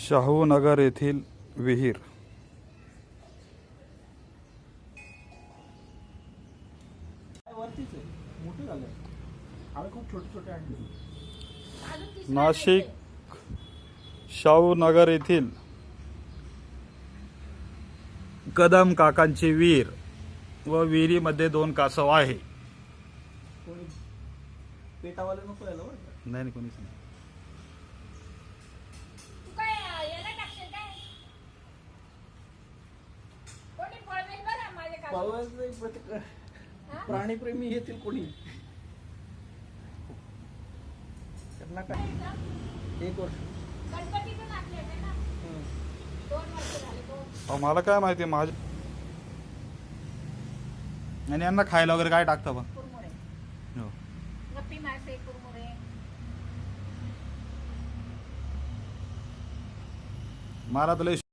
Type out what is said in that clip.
शाहूनगर येथील विहीर. नाशिक शाहूनगर येथील कदम काकांची विहीर व विहिरीमध्ये दोन कासव आहे. कोणी. नाही नाही. हा? प्राणीप्रेमी येतील कोणी? त्यांना काय? एक वर्ष. अहो, मला काय माहिती माझ्या आणि यांना खायला वगैरे काय टाकतं बा? कुरमुरे. हो. गप्पी मासे कुरमुरे. मला तर लय